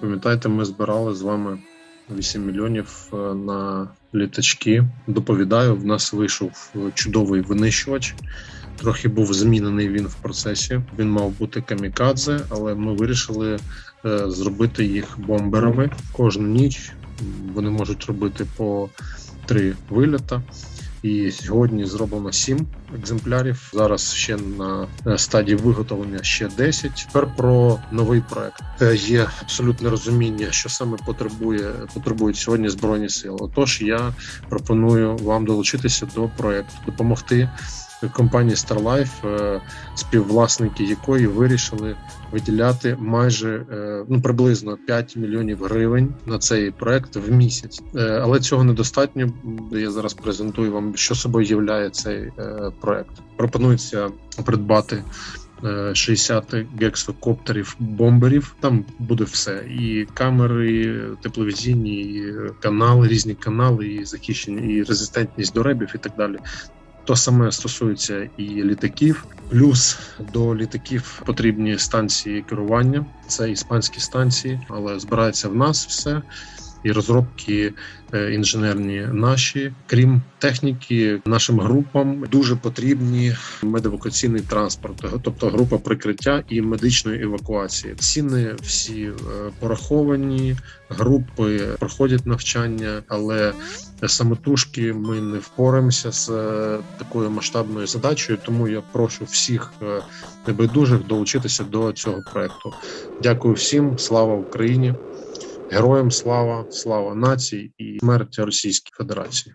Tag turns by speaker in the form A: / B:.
A: Пам'ятаєте, ми збирали з вами 8 мільйонів е, на літачки. Доповідаю, в нас вийшов чудовий винищувач. Трохи був змінений він в процесі. Він мав бути камікадзе, але ми вирішили е, зробити їх бомберами кожну ніч. Вони можуть робити по три вильота. І сьогодні зроблено 7 екземплярів. Зараз ще на е, стадії виготовлення ще 10. Тепер про новий проект. Е, Є абсолютне розуміння, що саме потребує потребують сьогодні збройні сили. Отож, я пропоную вам долучитися до проекту, допомогти компанії StarLife, е, співвласники якої вирішили виділяти майже е, ну приблизно 5 мільйонів гривень на цей проект в місяць. Е, Але цього недостатньо. Я зараз презентую вам, що собою являє цей проект. Пропонується придбати. е, 60 гексокоптерів бомберів. Там буде все: і камери, тепловізійні, і канали, різні канали, і захищені, і резистентність до ребів, і так далі. То саме стосується і літаків. Плюс до літаків потрібні станції керування. Це іспанські станції, але збирається в нас все. І розробки е, інженерні наші, крім техніки, нашим групам дуже потрібні медевакуаційний транспорт, тобто група прикриття і медичної евакуації. Ціни всі е, пораховані, групи проходять навчання, але самотужки ми не впораємося з е, такою масштабною задачею. Тому я прошу всіх небайдужих долучитися до цього проекту. Дякую всім, слава Україні! Героям слава, слава нації і смерть Російській Федерації.